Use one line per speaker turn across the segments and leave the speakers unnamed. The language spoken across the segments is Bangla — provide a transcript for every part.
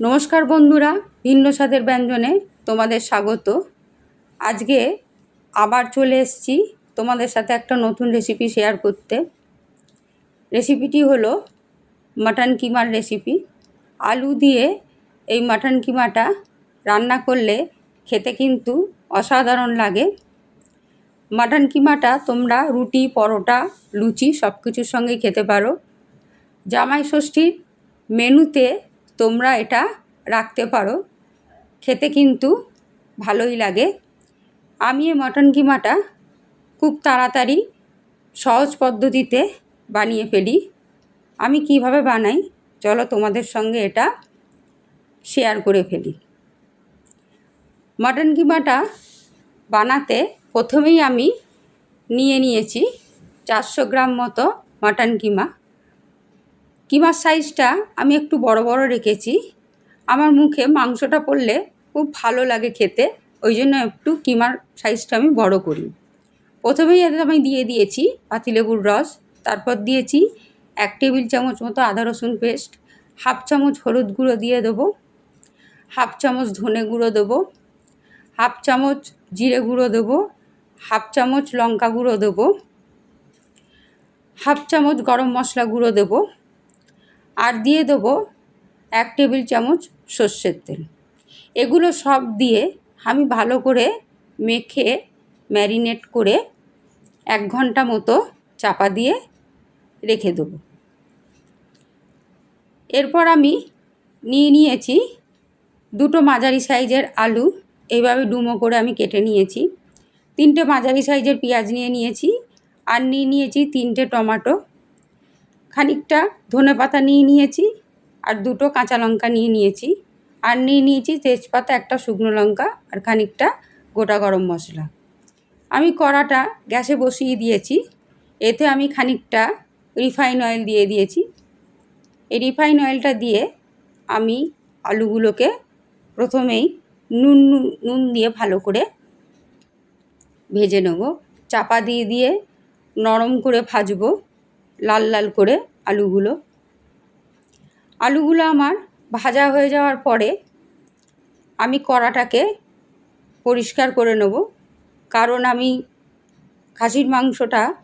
নমস্কার বন্ধুরা ভিন্ন স্বাদের ব্যঞ্জনে তোমাদের স্বাগত। আজকে আবার চলে এসেছি তোমাদের সাথে একটা নতুন রেসিপি শেয়ার করতে। রেসিপিটি হলো মাটন কিমার রেসিপি আলু দিয়ে এই মাটন কিমাটা রান্না করলে খেতে কিন্তু অসাধারণ লাগে। মাটন কিমাটা তোমরা রুটি, পরোটা, লুচি সব কিছুর সঙ্গেই খেতে পারো। জামাই ষষ্ঠীর মেনুতে তোমরা এটা রাখতে পারো। খেতে কিন্তু ভালোই লাগে। আমি এই মটন কিমাটা খুব তাড়াতাড়ি সহজ পদ্ধতিতে বানিয়ে ফেলি। আমি কীভাবে বানাই চলো তোমাদের সঙ্গে এটা শেয়ার করে ফেলি। মটন কিমাটা বানাতে প্রথমেই আমি নিয়ে নিয়েছি চারশো গ্রাম মতো মাটন কিমা। কিমার সাইজটা আমি একটু বড় বড় রেখেছি। আমার মুখে মাংসটা পড়লে খুব ভালো লাগে খেতে ওই জন্য একটু কিমার সাইজটা আমি বড় করি। প্রথমেই এতে আমি দিয়ে দিয়েছি পাতিলেবুর রস, তারপর দিয়েছি এক টেবিল চামচ মতো আদা রসুন পেস্ট, হাফ চামচ হলুদ গুঁড়ো দিয়ে দেবো, হাফ চামচ ধনে গুঁড়ো দেবো, হাফ চামচ জিরে গুঁড়ো দেবো, হাফ চামচ লঙ্কা গুঁড়ো দেবো, হাফ চামচ গরম মশলা গুঁড়ো দেবো। আর দিয়ে দেবো এক টেবিল চামচ সর্ষের তেল। এগুলো সব দিয়ে আমি ভালো করে মেখে ম্যারিনেট করে এক ঘণ্টা মতো চাপা দিয়ে রেখে দেবো। এরপর আমি নিয়ে নিয়েছি দুটো মাঝারি সাইজের আলু এইভাবে ডুমো করে আমি কেটে নিয়েছি। তিনটে মাঝারি সাইজের পেঁয়াজ নিয়ে নিয়েছি আর নিয়ে নিয়েছি তিনটে টমাটো। খানিকটা ধনে পাতা নিয়ে নিয়েছি আর দুটো কাঁচা লঙ্কা নিয়ে নিয়েছি। আর নিয়ে নিয়েছি তেজপাতা, একটা শুকনো লঙ্কা আর খানিকটা গোটা গরম মশলা। আমি কড়াটা গ্যাসে বসিয়ে দিয়েছি। এতে আমি খানিকটা রিফাইন অয়েল দিয়ে দিয়েছি। এই রিফাইন অয়েলটা দিয়ে আমি আলুগুলোকে প্রথমেই নুন নুন দিয়ে ভালো করে ভেজে নেব। চাপা দিয়ে দিয়ে নরম করে ভাজবো, লাল লাল করে। আলুগুলো। আলুগুলো আমার ভাজা হয়ে যাওয়ার পরে আমি কড়াটাকে পরিষ্কার করে নেব। কারণ আমি খাসির মাংসটা,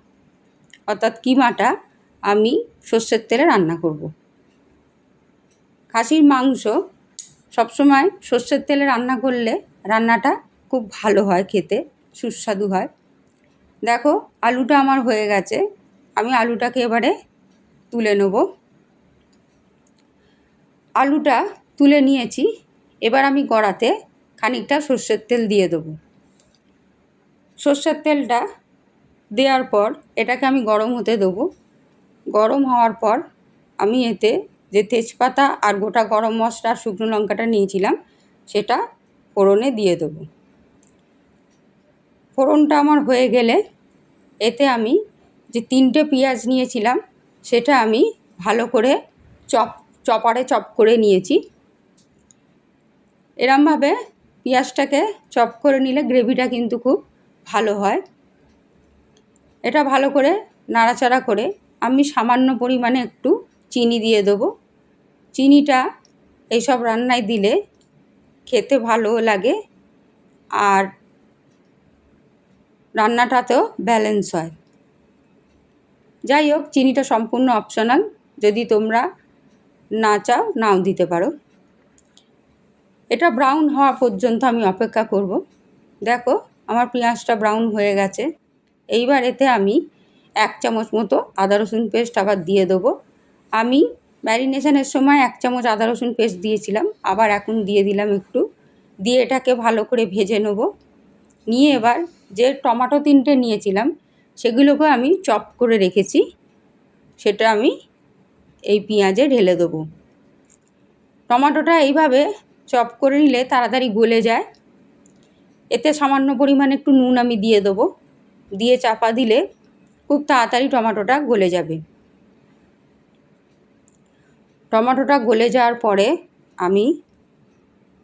অর্থাৎ কিমাটা, আমি সর্ষের তেলে রান্না করব। খাসির মাংস সবসময় সর্ষের তেলে রান্না করলে রান্নাটা খুব ভালো হয় খেতে, সুস্বাদু হয়। দেখো, আলুটা আমার হয়ে গেছে। আমি আলুটাকে এবারে তুলে নেব। আলুটা তুলে নিয়েছি। এবার আমি কড়াতে খানিকটা সর্ষের তেল দিয়ে দেবো। সর্ষের তেলটা দেওয়ার পর এটাকে আমি গরম হতে দেবো। গরম হওয়ার পর আমি এতে যে তেজপাতা আর গোটা গরম মশলা, শুকনো লঙ্কাটা নিয়েছিলাম, সেটা ফোড়নে দিয়ে দেবো। ফোড়নটা আমার হয়ে গেলে এতে আমি যে তিনটে পেঁয়াজ নিয়েছিলাম সেটা আমি ভালো করে চপ, চপারে চপ করে নিয়েছি। এরমভাবে পেঁয়াজটাকে চপ করে নিলে গ্রেভিটা কিন্তু খুব ভালো হয়। এটা ভালো করে নাড়াচাড়া করে আমি সামান্য পরিমাণে একটু চিনি দিয়ে দেবো। চিনিটা এইসব রান্নায় দিলে খেতে ভালোও লাগে আর রান্নাটাতেও ব্যালেন্স হয়। যাই হোক, চিনিটা সম্পূর্ণ অপশনাল যদি তোমরা না চাও, নাও দিতে পারো। এটা ব্রাউন হওয়া পর্যন্ত আমি অপেক্ষা করব। দেখো, আমার পেঁয়াজটা ব্রাউন হয়ে গেছে। এইবার এতে আমি এক চামচ মতো আদা রসুন পেস্ট আবার দিয়ে দেবো। আমি ম্যারিনেশনের সময় এক চামচ আদা রসুন পেস্ট দিয়েছিলাম। আবার এখন দিয়ে দিলাম একটু। দিয়ে এটাকে ভালো করে ভেজে নেব। নিয়ে এবার যে টমাটো তিনটে নিয়েছিলাম সেগুলোকে আমি চপ করে রেখেছি। সেটা আমি এই পেঁয়াজে ঢেলে দেবো। টমাটোটা এইভাবে চপ করে নিলে তাড়াতাড়ি গলে যায়। এতে সামান্য পরিমাণে একটু নুন আমি দিয়ে দেবো। দিয়ে চাপা দিলে খুব তাড়াতাড়ি টমাটোটা গলে যাবে। টমাটোটা গলে যাওয়ার পরে আমি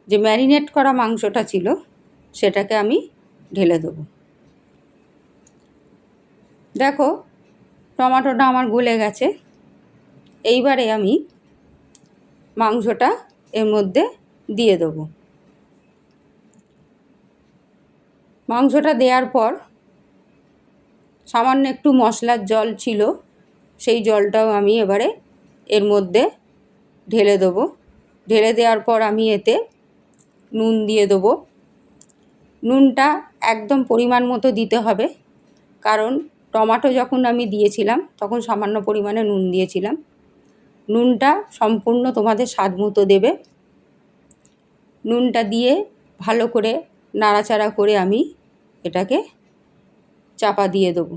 যে ম্যারিনেট করা মাংসটা ছিল, সেটাকে আমি ঢেলে দেবো। দেখো, টমাটোটা আমার গলে গেছে। এইবারে আমি মাংসটা এর মধ্যে দিয়ে দেবো। মাংসটা দেওয়ার পর সামান্য একটু মশলার জল ছিল, সেই জলটাও আমি এবারে এর মধ্যে ঢেলে দেবো। ঢেলে দেওয়ার পর আমি এতে নুন দিয়ে দেবো। নুনটা একদম পরিমাণ মতো দিতে হবে, কারণ টমাটো যখন আমি দিয়েছিলাম, তখন সামান্য পরিমাণে নুন দিয়েছিলাম। নুনটা সম্পূর্ণ তোমাদের স্বাদ মতো দেবে। নুনটা দিয়ে ভালো করে নাড়াচাড়া করে আমি এটাকে চাপা দিয়ে দেবো।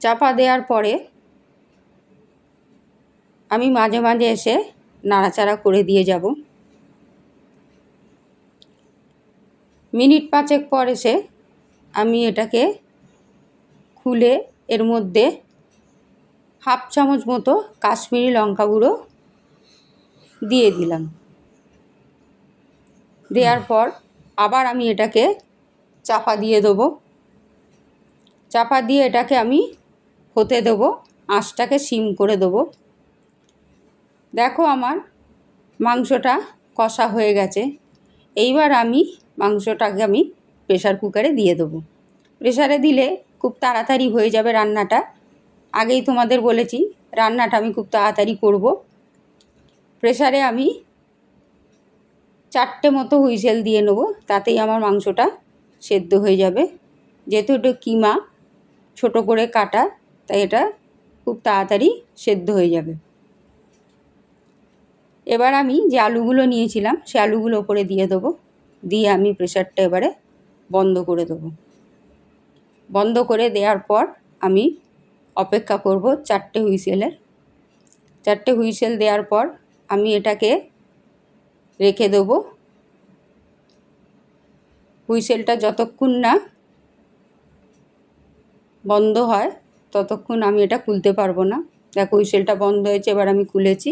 চাপা দেওয়ার পরে আমি মাঝে মাঝে এসে নাড়াচাড়া করে দিয়ে যাব। মিনিট পাঁচেক পর এসে আমি এটাকে খুলে এর মধ্যে হাফ চামচ মতো কাশ্মীরি লঙ্কা গুঁড়ো দিয়ে দিলাম। দেওয়ার পর আবার আমি এটাকে চাপা দিয়ে দেবো। চাপা দিয়ে এটাকে আমি হতে দেবো, আঁচটাকে সিম করে দেবো। দেখো আমার মাংসটা কষা হয়ে গেছে। এইবার আমি মাংসটাকে আমি প্রেশার কুকারে দিয়ে দেবো। প্রেশারে দিলে খুব তাড়াতাড়ি হয়ে যাবে রান্নাটা। আগেই তোমাদের বলেছি, রান্নাটা আমি খুব তাড়াতাড়ি করব। প্রেশারে আমি চারটে মতো হুইসেল দিয়ে নেব, তাতেই আমার মাংসটা সেদ্ধ হয়ে যাবে। যেহেতু এটা কিমা, ছোটো করে কাটা, তাই এটা খুব তাড়াতাড়ি সেদ্ধ হয়ে যাবে। এবার আমি যে আলুগুলো নিয়েছিলাম, সে আলুগুলো ওপরে দিয়ে দেবো। দিয়ে আমি প্রেশারটা এবারে বন্ধ করে দেবো। বন্ধ করে দেওয়ার পর আমি অপেক্ষা করব চারটে হুইসেলের। চারটে হুইসেল দেওয়ার পর আমি এটাকে রেখে দেবো। হুইসেলটা যতক্ষণ না বন্ধ হয়, ততক্ষণ আমি এটা খুলতে পারব না। দেখো, হুইসেলটা বন্ধ হয়েছে, এবার আমি খুলেছি।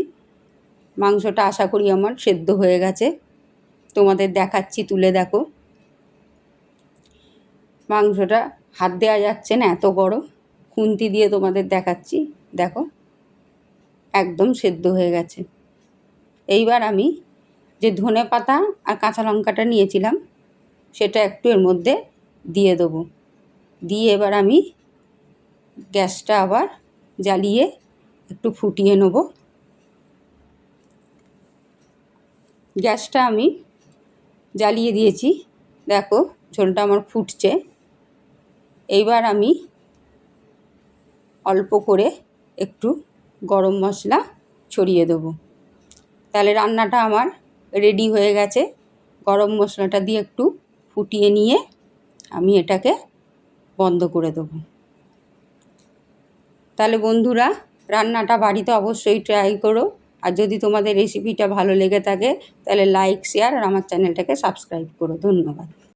মাংসটা আশা করি আমার সেদ্ধ হয়ে গেছে। তোমাদের দেখাচ্ছি, তুলে দেখো। মাংসটা হাত দেওয়া যাচ্ছে না, এত বড় খুন্তি দিয়ে তোমাদের দেখাচ্ছি, দেখো। একদম সেদ্ধ হয়ে গেছে। এইবার আমি যে ধনে পাতা আর কাঁচা লঙ্কাটা নিয়েছিলাম, সেটা একটু এর মধ্যে দিয়ে দেবো। দিয়ে এবার আমি গ্যাসটা আবার জ্বালিয়ে একটু ফুটিয়ে নেব। গ্যাসটা আমি জ্বালিয়ে দিয়েছি। দেখো, ঝোলটা আমার ফুটছে। এইবার আমি অল্প করে একটু গরম মশলা ছড়িয়ে দেবো। তাহলে রান্নাটা আমার রেডি হয়ে গেছে। গরম মশলাটা দিয়ে একটু ফুটিয়ে নিয়ে আমি এটাকে বন্ধ করে দেবো। তাহলে বন্ধুরা, রান্নাটা বাড়িতে অবশ্যই ট্রাই করো। আর যদি তোমাদের রেসিপিটা ভালো লেগে থাকে, তাহলে লাইক শেয়ার আর আমার চ্যানেলটাকে সাবস্ক্রাইব করো। ধন্যবাদ।